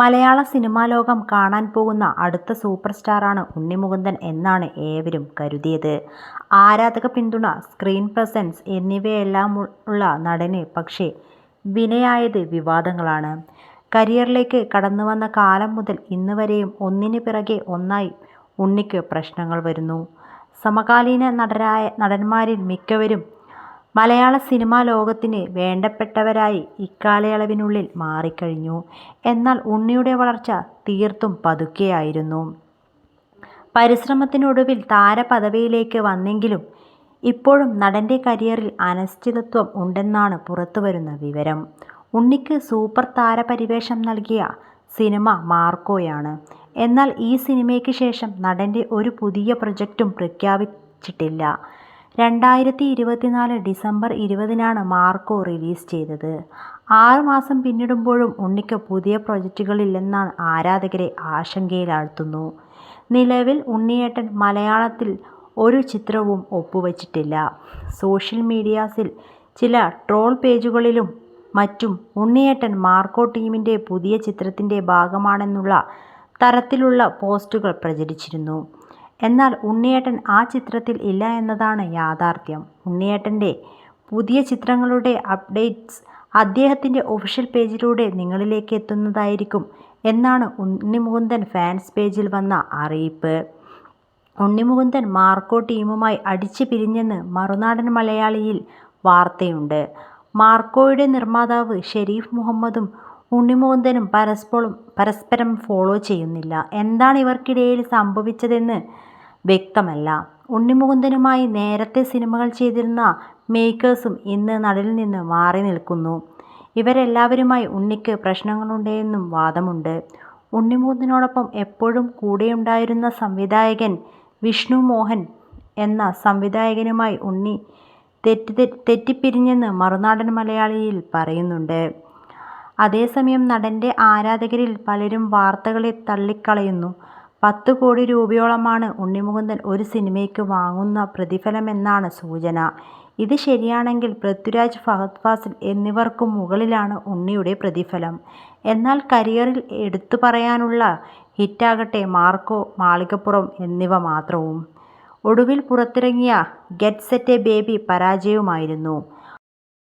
മലയാള cinema ലോകം കാണാൻ പോകുന്ന അടുത്ത സൂപ്പർ സ്റ്റാറാണ് ഉണ്ണിമുകുന്ദൻ എന്നാണ് ഏവരും കരുതിയത്. ആരാധക പിന്തുണ, സ്ക്രീൻ പ്രസൻസ് എന്നിവയെല്ലാമുള്ള നടന് പക്ഷേ വിനയായത് വിവാദങ്ങളാണ്. കരിയറിലേക്ക് കടന്നു വന്ന കാലം മുതൽ ഇന്ന് വരെയും ഒന്നിന് പിറകെ ഒന്നായി ഉണ്ണിക്ക് പ്രശ്നങ്ങൾ വരുന്നു. സമകാലീന നടരായ നടന്മാരിൽ മിക്കവരും മലയാള സിനിമാ ലോകത്തിന് വേണ്ടപ്പെട്ടവരായി ഇക്കാലയളവിനുള്ളിൽ മാറിക്കഴിഞ്ഞു. എന്നാൽ ഉണ്ണിയുടെ വളർച്ച തീർത്തും പതുക്കെയായിരുന്നു. പരിശ്രമത്തിനൊടുവിൽ താരപദവിയിലേക്ക് വന്നെങ്കിലും ഇപ്പോഴും നടന്റെ കരിയറിൽ അനിശ്ചിതത്വം ഉണ്ടെന്നാണ് പുറത്തുവരുന്ന വിവരം. ഉണ്ണിക്ക് സൂപ്പർ താരപരിവേഷം നൽകിയ സിനിമ മാർക്കോയാണ്. എന്നാൽ ഈ സിനിമയ്ക്ക് ശേഷം നടന്റെ ഒരു പുതിയ പ്രൊജക്റ്റും പ്രഖ്യാപിച്ചിട്ടില്ല. രണ്ടായിരത്തി ഇരുപത്തിനാല് ഡിസംബർ ഇരുപതിനാണ് മാർക്കോ റിലീസ് ചെയ്തത്. ആറ് മാസം പിന്നിടുമ്പോഴും ഉണ്ണിക്ക് പുതിയ പ്രൊജക്റ്റുകളില്ലെന്നാണ് ആരാധകരെ ആശങ്കയിലാഴ്ത്തുന്നു. നിലവിൽ ഉണ്ണിയേട്ടൻ മലയാളത്തിൽ ഒരു ചിത്രവും ഒപ്പുവച്ചിട്ടില്ല സോഷ്യൽ മീഡിയാസിൽ ചില ട്രോൾ പേജുകളിലും മറ്റും ഉണ്ണിയേട്ടൻ മാർക്കോ ടീമിന്റെ പുതിയ ചിത്രത്തിന്റെ ഭാഗമാണെന്നുള്ള തരത്തിലുള്ള പോസ്റ്റുകൾ പ്രചരിച്ചിരുന്നു. എന്നാൽ ഉണ്ണിയേട്ടൻ ആ ചിത്രത്തിൽ ഇല്ല എന്നതാണ് യാഥാർത്ഥ്യം ഉണ്ണിയേട്ടന്റെ പുതിയ ചിത്രങ്ങളുടെ അപ്ഡേറ്റ്സ് അദ്ദേഹത്തിന്റെ ഒഫീഷ്യൽ പേജിലൂടെ നിങ്ങളിലേക്ക് എത്തുന്നതായിരിക്കും എന്നാണ് ഉണ്ണിമുകുന്ദൻ ഫാൻസ് പേജിൽ വന്ന അറിയിപ്പ്. ഉണ്ണിമുകുന്ദൻ മാർക്കോ ടീമുമായി അടിച്ചു പിരിഞ്ഞെന്ന് മറുനാടൻ മലയാളിയിൽ വാർത്തയുണ്ട്. മാർക്കോയുടെ നിർമ്മാതാവ് ഷെരീഫ് മുഹമ്മദും ഉണ്ണിമുകുന്ദനും പരസ്പരം ഫോളോ ചെയ്യുന്നില്ല. എന്താണ് ഇവർക്കിടയിൽ സംഭവിച്ചതെന്ന് വ്യക്തമല്ല. ഉണ്ണിമുകുന്ദനുമായി നേരത്തെ സിനിമകൾ ചെയ്തിരുന്ന മേക്കേഴ്സും ഇന്ന് നടനിൽ നിന്ന് മാറി നിൽക്കുന്നു ഇവരെല്ലാവരുമായി ഉണ്ണിക്ക് പ്രശ്നങ്ങളുണ്ടെന്നും വാദമുണ്ട്. ഉണ്ണിമുകുന്ദനോടൊപ്പം എപ്പോഴും കൂടെയുണ്ടായിരുന്ന സംവിധായകൻ വിഷ്ണു മോഹൻ എന്ന സംവിധായകനുമായി ഉണ്ണി തെറ്റി തെറ്റിപ്പിരിഞ്ഞെന്ന് മറുനാടൻ മലയാളിയിൽ പറയുന്നുണ്ട്. അതേസമയം നടന്റെ ആരാധകരിൽ പലരും വാർത്തകളെ തള്ളിക്കളയുന്നു. പത്ത് കോടി രൂപയോളമാണ് ഉണ്ണിമുകുന്ദൻ ഒരു സിനിമയ്ക്ക് വാങ്ങുന്ന പ്രതിഫലമെന്നാണ് സൂചന. ഇത് ശരിയാണെങ്കിൽ പൃഥ്വിരാജ്, ഫഹദ് ഫാസിൽ എന്നിവർക്കും മുകളിലാണ് ഉണ്ണിയുടെ പ്രതിഫലം. എന്നാൽ കരിയറിൽ എടുത്തുപറയാനുള്ള ഹിറ്റാകട്ടെ മാർക്കോ, മാളികപ്പുറം എന്നിവ മാത്രവും. ഒടുവിൽ പുറത്തിറങ്ങിയ ഗെറ്റ് സെറ്റ് എ ബേബി പരാജയവുമായിരുന്നു.